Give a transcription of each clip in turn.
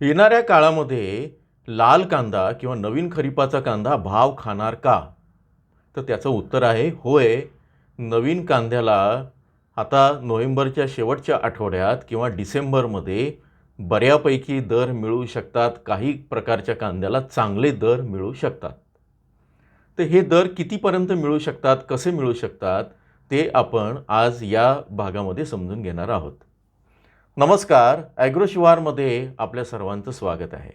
येणाऱ्या काळामध्ये लाल कांदा किंवा नवीन खरीपाचा कांदा भाव खाणार का? तर त्याचं उत्तर आहे होय. नवीन कांद्याला आता नोव्हेंबरच्या शेवटच्या आठवड्यात किंवा डिसेंबरमध्ये बऱ्यापैकी दर मिळू शकतात काही प्रकारच्या कांद्याला चांगले दर मिळू शकतात. तर हे दर कितीपर्यंत मिळू शकतात कसे मिळू शकतात ते आपण आज या भागामध्ये समजून घेणार आहोत. नमस्कार ॲग्रोशिवारमध्ये आपल्या सर्वांचं स्वागत आहे.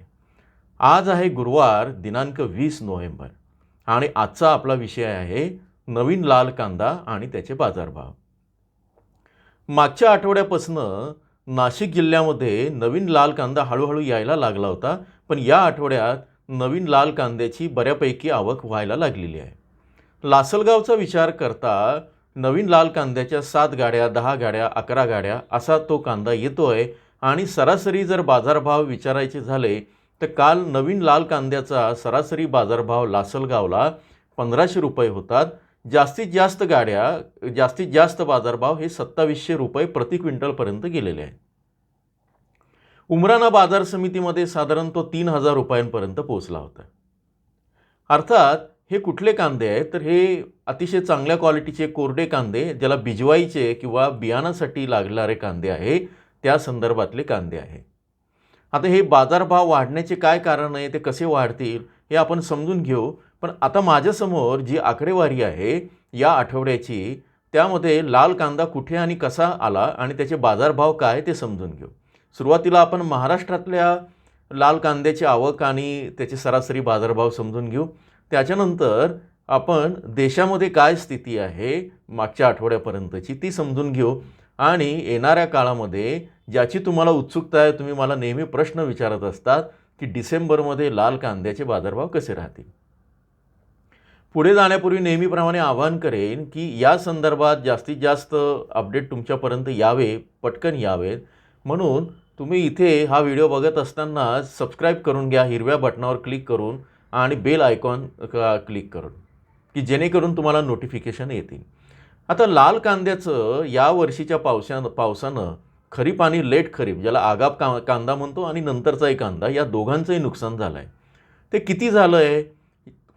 आज आहे गुरुवार दिनांक वीस नोव्हेंबर आणि आजचा आपला विषय आहे नवीन लाल कांदा आणि त्याचे बाजारभाव. मागच्या आठवड्यापासनं नाशिक जिल्ह्यामध्ये नवीन लाल कांदा हळूहळू यायला लागला होता पण या आठवड्यात नवीन लाल कांद्याची बऱ्यापैकी आवक व्हायला लागलेली आहे. लासलगावचा विचार करता नवीन लाल कांद्याच्या सात गाड्या दहा गाड्या अकरा गाड्या असा तो कांदा येतो आहे आणि सरासरी जर बाजारभाव विचारायचे झाले तर काल नवीन लाल कांद्याचा सरासरी बाजारभाव लासलगावला पंधराशे रुपये होतात. जास्तीत जास्त गाड्या जास्तीत जास्त बाजारभाव हे सत्तावीसशे रुपये प्रति क्विंटलपर्यंत गेलेले आहे. उमराना बाजार समितीमध्ये साधारण तो तीन हजार रुपयांपर्यंत पोहोचला होता. अर्थात हे कुठले कांदे आहेत? तर हे अतिशय चांगल्या क्वालिटीचे कोरडे कांदे ज्याला बिजवाईचे किंवा बियाणासाठी लागणारे कांदे आहे त्या संदर्भातले कांदे आहे. आता हे बाजारभाव वाढण्याचे काय कारण आहे ते कसे वाढतील हे आपण समजून घेऊ. पण आता माझ्यासमोर जी आकडेवारी आहे या आठवड्याची त्यामध्ये लाल कांदा कुठे आणि कसा आला आणि त्याचे बाजारभाव काय ते समजून घेऊ. सुरुवातीला आपण महाराष्ट्रातल्या लाल कांद्याची आवक आणि त्याचे सरासरी बाजारभाव समजून घेऊ. त्याच्यानंतर आपण देशामध्ये काय स्थिती आहे मागच्या आठवड्यापर्यंतची ती समजून घेऊ. आणि येणाऱ्या काळामध्ये ज्याची तुम्हाला उत्सुकता आहे तुम्ही मला नेहमी प्रश्न विचारत असतात की डिसेंबरमध्ये लाल कांद्याचे बाजारभाव कसे राहतील? पुढे जाण्यापूर्वी नेहमीप्रमाणे आवाहन करेन की या संदर्भात जास्तीत जास्त अपडेट तुमच्यापर्यंत यावे पटकन यावेत. म्हणून तुम्ही इथे हा व्हिडिओ बघत असताना सबस्क्राईब करून घ्या हिरव्या बटनावर क्लिक करून. आणि बेल आयकॉन क्लिक करून की जेणेकरून तुम्हाला नोटिफिकेशन येतील. आता लाल कांद्याचं या वर्षीच्या पावसानं पावसानं खरीप आणि लेट खरीप ज्याला आगाप का कांदा म्हणतो आणि नंतरचाही कांदा या दोघांचंही नुकसान झालं आहे ते किती झालं आहे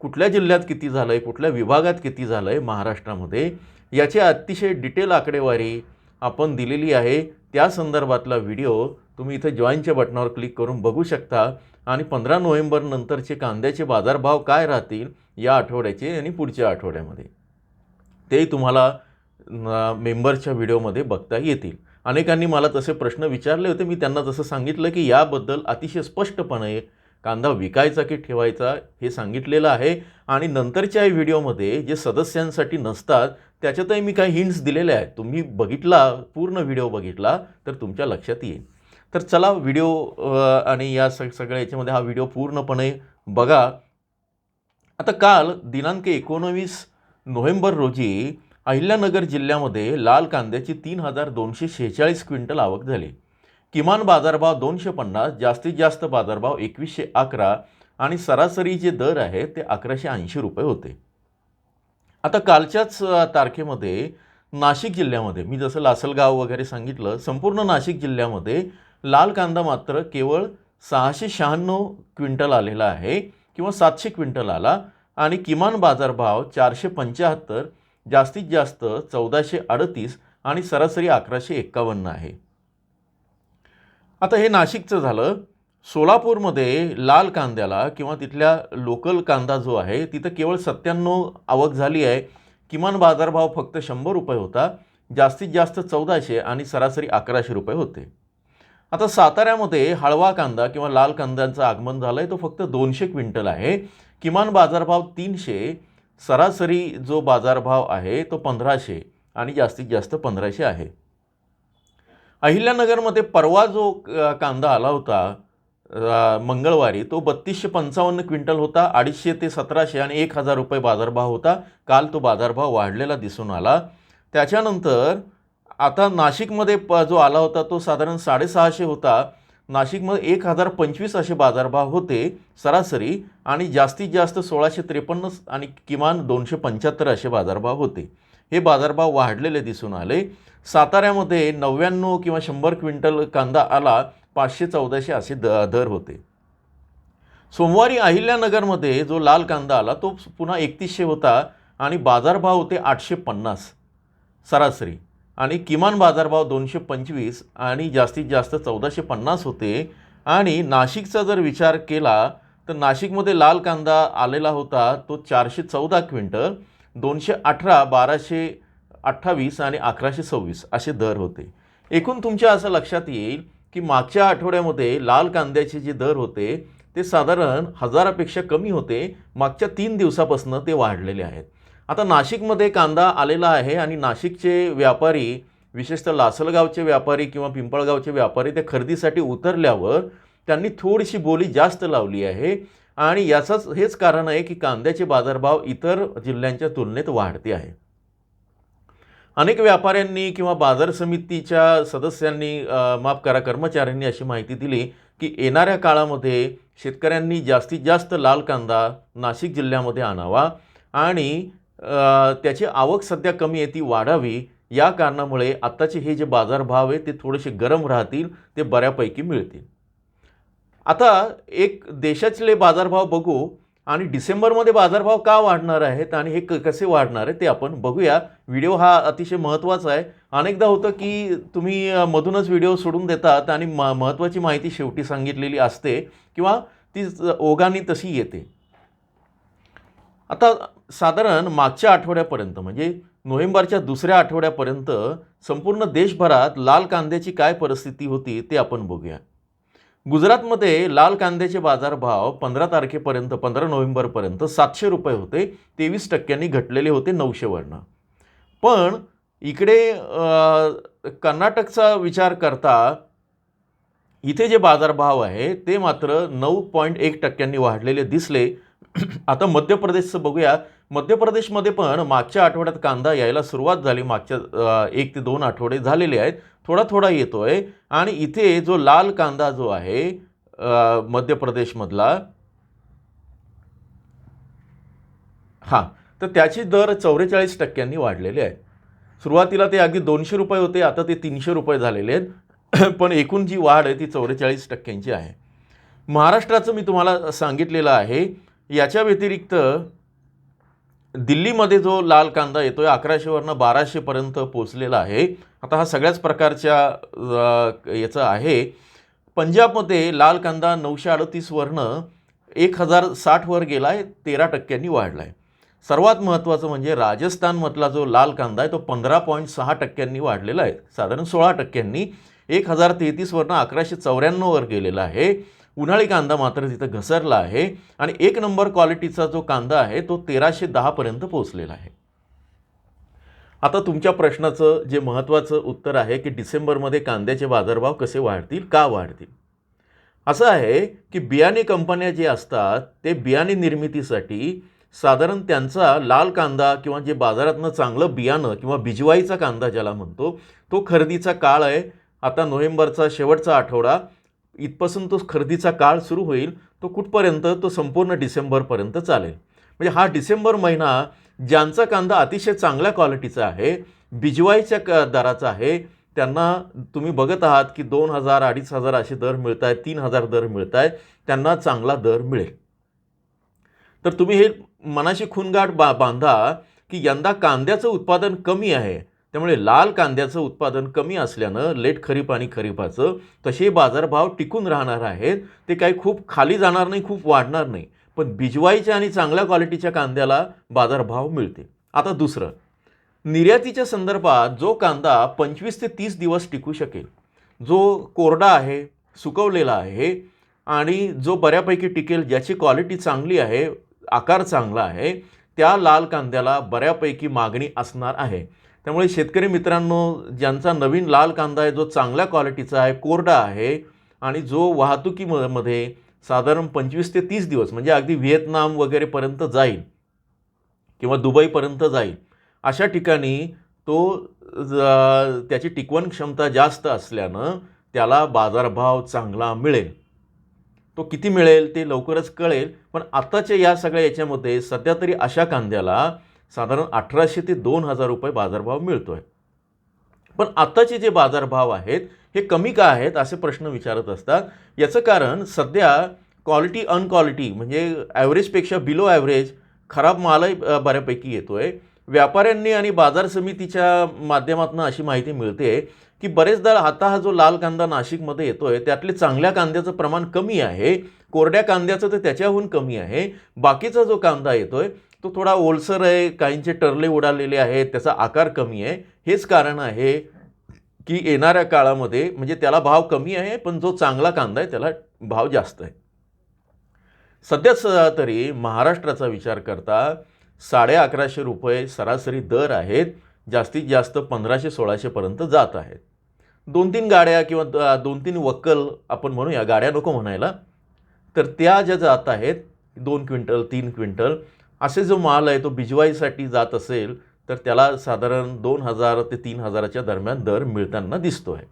कुठल्या जिल्ह्यात किती झालं आहे कुठल्या विभागात किती झालं आहे महाराष्ट्रामध्ये याची अतिशय डिटेल आकडेवारी आपण दिलेली आहे. त्या संदर्भातला व्हिडिओ तुम्ही इथे जॉईनच्या बटनावर क्लिक करून बघू शकता. आणि पंधरा नोव्हेंबर नंतरचे कांद्याचे बाजारभाव काय राहतील या आठवड्याचे आणि पुढच्या आठवड्यामध्ये. तेही तुम्हाला मेंबरच्या व्हिडिओमध्ये बघता येतील. अनेकांनी मला तसे प्रश्न विचारले होते. मी त्यांना तसं सांगितलं की याबद्दल अतिशय स्पष्टपणे कांदा विकायचा की ठेवायचा हे सांगितलेलं आहे. आणि नंतरच्या व्हिडिओमध्ये जे सदस्यांसाठी नसतात त्याच्यातही मी काही हिंट्स दिलेले आहेत. तुम्ही बघितला पूर्ण व्हिडिओ बघितला तर तुमच्या लक्षात येईल. तर चला व्हिडिओ आणि या सग सगळ्या याच्यामध्ये हा व्हिडिओ पूर्णपणे बघा. आता काल दिनांक एकोणवीस नोव्हेंबर रोजी अहिल्यानगर जिल्ह्यामध्ये लाल कांद्याची तीन हजार दोनशे शेहेचाळीस क्विंटल आवक झाली. किमान बाजारभाव दोनशे पन्नास जास्तीत जास्त बाजारभाव एकवीसशे अकरा आणि सरासरी जे दर आहे ते अकराशे ऐंशी रुपये होते. आता कालच्याच तारखेमध्ये नाशिक जिल्ह्यामध्ये मी जसं लासलगाव वगैरे सांगितलं संपूर्ण नाशिक जिल्ह्यामध्ये लाल कांदा मात्र केवळ सहाशे शहाण्णव क्विंटल आलेला आहे किंवा सातशे क्विंटल आला आणि किमान बाजारभाव चारशे पंच्याहत्तर जास्तीत जास्त चौदाशे अडतीस आणि सरासरी अकराशे एक्कावन्न आहे. आता हे नाशिकचं झालं. सोलापूरमध्ये लाल कांद्याला किंवा तिथल्या लोकल कांदा जो आहे तिथं केवळ सत्त्याण्णव आवक झाली आहे. किमान बाजारभाव फक्त शंभर रुपये होता. जास्तीत जास्त चौदाशे आणि सरासरी अकराशे रुपये होते. आता साताऱ्यामध्ये हळवा कांदा किंवा लाल कांद्यांचं आगमन झालं आहे तो फक्त दोनशे क्विंटल आहे. किमान बाजारभाव तीनशे सरासरी जो बाजारभाव आहे तो पंधराशे आणि जास्तीत जास्त पंधराशे आहे. अहिल्यानगरमध्ये परवा जो कांदा आला होता मंगळवारी तो बत्तीसशे पंचावन्न क्विंटल होता अडीचशे ते सतराशे आणि एक हजार रुपये बाजारभाव होता. काल तो बाजारभाव वाढलेला दिसून आला. त्याच्यानंतर आता नाशिकमध्ये प जो आला होता तो साधारण साडेसहाशे होता. नाशिकमध्ये एक हजार पंचवीस असे बाजारभाव होते सरासरी आणि जास्तीत जास्त सोळाशे त्रेपन्न आणि किमान दोनशे पंच्याहत्तर असे बाजारभाव होते. हे बाजारभाव वाढलेले दिसून आले. साताऱ्यामध्ये नव्याण्णव किंवा शंभर क्विंटल कांदा आला पाचशे चौदाशे असे द दर होते. सोमवारी अहिल्यानगरमध्ये जो लाल कांदा आला तो पुन्हा एकतीसशे होता आणि बाजारभाव होते आठशे पन्नास सरासरी. आणि किमान बाजारभाव दोनशे पंचवीस आणि जास्तीत जास्त चौदाशे पन्नास होते. आणि नाशिकचा जर विचार केला तर नाशिकमध्ये लाल कांदा आलेला होता तो चारशे चौदा क्विंटल दोनशे अठरा बाराशे अठ्ठावीस आणि अकराशे सव्वीस असे दर होते. एकूण तुमच्या असं लक्षात येईल की मागच्या आठवड्यामध्ये लाल कांद्याचे जे दर होते ते साधारण हजारापेक्षा कमी होते. मागच्या तीन दिवसापासून ते वाढलेले आहेत. आता नाशिकमध्ये कांदा आलेला आहे आणि नाशिकचे व्यापारी विशेषतः लासलगावचे व्यापारी किंवा पिंपळगावचे व्यापारी ते खरेदीसाठी उतरल्यावर त्यांनी थोडीशी बोली जास्त लावली आहे. आणि याचंच हेच कारण आहे की कांद्याचे बाजारभाव इतर जिल्ह्यांच्या तुलनेत वाढते आहे. अनेक व्यापाऱ्यांनी किंवा बाजार समितीच्या सदस्यांनी माफ करा कर्मचाऱ्यांनी अशी माहिती दिली की येणाऱ्या काळामध्ये शेतकऱ्यांनी जास्तीत जास्त लाल कांदा नाशिक जिल्ह्यामध्ये आणावा आणि त्याची आवक सध्या कमी आहे ती वाढावी. या कारणामुळे आत्ताचे हे जे बाजारभाव आहे ते थोडेसे गरम राहतील ते बऱ्यापैकी मिळतील. आता एक देशातले बाजारभाव बघू आणि डिसेंबरमध्ये बाजारभाव का वाढणार आहेत आणि हे क कसे वाढणार आहे ते आपण बघूया. व्हिडिओ हा अतिशय महत्त्वाचा आहे. अनेकदा होतं की तुम्ही मधूनच व्हिडिओ सोडून देतात आणि म महत्त्वाची माहिती शेवटी सांगितलेली असते किंवा ती ज- ओघाने तशी येते. आता साधारण मागच्या आठवड्यापर्यंत म्हणजे नोव्हेंबरच्या दुसऱ्या आठवड्यापर्यंत संपूर्ण देशभरात लाल कांद्याची काय परिस्थिती होती ते आपण बघूया. गुजरातमध्ये लाल कांद्याचे बाजारभाव पंधरा तारखेपर्यंत पंधरा नोव्हेंबरपर्यंत सातशे रुपये होते तेवीस टक्क्यांनी घटलेले होते नऊशेवरनं पण इकडे कर्नाटकचा विचार करता इथे जे बाजारभाव आहे ते मात्र नऊ पॉईंट एक टक्क्यांनी वाढलेले दिसले. आता मध्य प्रदेशचं बघूया. मध्य प्रदेशमध्ये पण मागच्या आठवड्यात कांदा यायला सुरुवात झाली. मागच्या एक ते दोन आठवडे झालेले आहेत. थोडा थोडा येतो आहे आणि इथे जो लाल कांदा जो आहे मध्य प्रदेशमधला हां तर त्याचे दर चौवेचाळीस टक्क्यांनी वाढलेले आहेत सुरुवातीला ते अगदी दोनशे रुपये होते आता ते तीनशे रुपये झालेले आहेत. पण एकूण जी वाढ आहे ती चौवेचाळीस टक्क्यांची आहे. महाराष्ट्राचं मी तुम्हाला सांगितलेलं आहे याच्या व्यतिरिक्त दिल्लीमध्ये जो लाल कांदा येतो आहे अकराशेवरनं बाराशेपर्यंत पोचलेला आहे. आता हा सगळ्याच प्रकारच्या याचं आहे. पंजाबमध्ये लाल कांदा नऊशे अडतीसवरनं एक हजार साठवर गेला आहे तेरा टक्क्यांनी वाढला आहे सर्वात महत्त्वाचं म्हणजे राजस्थानमधला जो लाल कांदा आहे तो पंधरा पॉईंट सहा टक्क्यांनी वाढलेला आहे. साधारण सोळा टक्क्यांनी एक हजार तेहतीसवरनं अकराशे चौऱ्याण्णववर गेलेला आहे. उन्हाळी कांदा मात्र तिथं घसरला आहे आणि एक नंबर क्वालिटीचा जो कांदा आहे तो तेराशे दहापर्यंत पोहोचलेला आहे. आता तुमच्या प्रश्नाचं जे महत्त्वाचं उत्तर आहे की डिसेंबरमध्ये कांद्याचे बाजारभाव कसे वाढतील का वाढतील? असं आहे की बियाणे कंपन्या जे असतात ते बियाणे निर्मितीसाठी साधारण त्यांचा लाल कांदा किंवा जे बाजारातनं चांगलं बियाणं किंवा बिजवाईचा कांदा ज्याला म्हणतो तो खरेदीचा काळ आहे. आता नोव्हेंबरचा शेवटचा आठवडा इथपासून तो खरेदीचा काळ सुरू होईल तो कुठपर्यंत? तो संपूर्ण डिसेंबरपर्यंत चालेल. म्हणजे हा डिसेंबर महिना ज्यांचा कांदा अतिशय चांगल्या क्वालिटीचा आहे बिजवाईच्या क दराचा आहे त्यांना तुम्ही बघत आहात की दोन हजार अडीच हजार असे दर मिळत आहेत तीन हजार दर मिळत आहेत त्यांना चांगला दर मिळेल. तर तुम्ही हे मनाशी खूनगाठ बा बांधा की यंदा कांद्याचं उत्पादन कमी आहे त्यामुळे लाल कांद्याचं उत्पादन कमी असल्यानं लेट खरीप आणि खरीपाचं तसे बाजारभाव टिकून राहणार आहेत. ते काही खूप खाली जाणार नाही खूप वाढणार नाही. पण बिजवाईच्या आणि चांगल्या क्वालिटीच्या कांद्याला बाजारभाव मिळते आता दुसरं. निर्यातीच्या संदर्भात जो कांदा पंचवीस ते तीस दिवस टिकू शकेल जो कोरडा आहे सुकवलेला आहे आणि जो बऱ्यापैकी टिकेल ज्याची क्वालिटी चांगली आहे आकार चांगला आहे त्या लाल कांद्याला बऱ्यापैकी मागणी असणार आहे. त्यामुळे शेतकरी मित्रांनो ज्यांचा नवीन लाल कांदा आहे जो चांगल्या क्वालिटीचा आहे कोरडा आहे आणि जो वाहतुकीमध्ये साधारण पंचवीस ते तीस दिवस म्हणजे अगदी व्हिएतनाम वगैरेपर्यंत जाईल किंवा दुबईपर्यंत जाईल अशा ठिकाणी तो त्याची टिकवण क्षमता जास्त असल्यानं त्याला बाजारभाव चांगला मिळेल. तो किती मिळेल ते लवकरच कळेल पण आत्ताच्या या सगळ्या याच्यामध्ये सध्या तरी अशा कांद्याला साधारण अठराशे ते दोन हजार रुपये बाजारभाव मिळतो आहे पण आत्ताचे जे बाजारभाव आहेत हे कमी का आहेत असे प्रश्न विचारत असतात. याचं कारण सध्या क्वालिटी अनक्वालिटी म्हणजे ॲव्हरेजपेक्षा बिलो ॲव्हरेज खराब मालही बऱ्यापैकी येतो आहे व्यापाऱ्यांनी आणि बाजार समितीच्या माध्यमातून अशी माहिती मिळते की बरेचदा आता हा जो लाल कांदा नाशिकमध्ये येतो आहे त्यातले चांगल्या कांद्याचं प्रमाण कमी आहे. कोरड्या कांद्याचं तर त्याच्याहून कमी आहे. बाकीचा जो कांदा येतो आहे तो थोडा ओलसर आहे काहींचे टरले उडालेले आहेत त्याचा आकार कमी आहे. हेच कारण आहे की येणाऱ्या काळामध्ये म्हणजे त्याला भाव कमी आहे पण जो चांगला कांदा आहे त्याला भाव जास्त आहे. सध्याच तरी महाराष्ट्राचा विचार करता साडे अकराशे रुपये सरासरी दर आहेत जास्तीत जास्त पंधराशे सोळाशेपर्यंत जात आहेत. दोन तीन गाड्या किंवा द- दोन तीन वक्कल आपण म्हणूया गाड्या नको म्हणायला. तर त्या ज्या जात आहेत दोन क्विंटल तीन क्विंटल असे जो माल आहे तो बिजवाईसाठी जात असेल तर त्याला साधारण दोन हजार ते तीन हजाराच्या दरम्यान दर मिळताना दिसतो आहे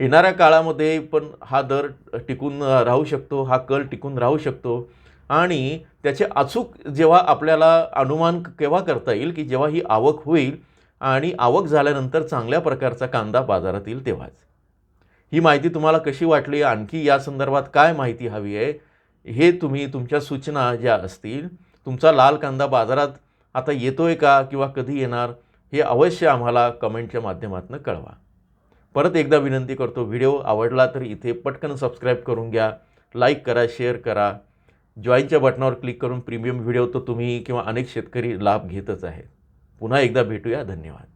येणाऱ्या काळामध्ये पण हा दर टिकून राहू शकतो हा कल टिकून राहू शकतो. आणि त्याचे अचूक जेव्हा आपल्याला अनुमान केव्हा करता येईल की जेव्हा ही आवक होईल आणि आवक झाल्यानंतर चांगल्या प्रकारचा कांदा बाजारात येईल तेव्हाच. ही माहिती तुम्हाला कशी वाटली? आणखी या संदर्भात काय माहिती हवी आहे? हे तुम्ही तुमच्या सूचना ज्या असतील तुमचा लाल कांदा बाजारात आता येतो आहे का किंवा कधी येणार हे अवश्य आम्हाला कमेंटच्या माध्यमातून कळवा. परत एकदा विनंती करतो व्हिडिओ आवडला तर इथे पटकन सबस्क्राईब करून घ्या लाईक करा शेअर करा. जॉईनच्या बटनावर क्लिक करून प्रीमियम व्हिडिओ तर तुम्ही किंवा अनेक शेतकरी लाभ घेतच आहेत. पुन्हा एकदा भेटूया. धन्यवाद.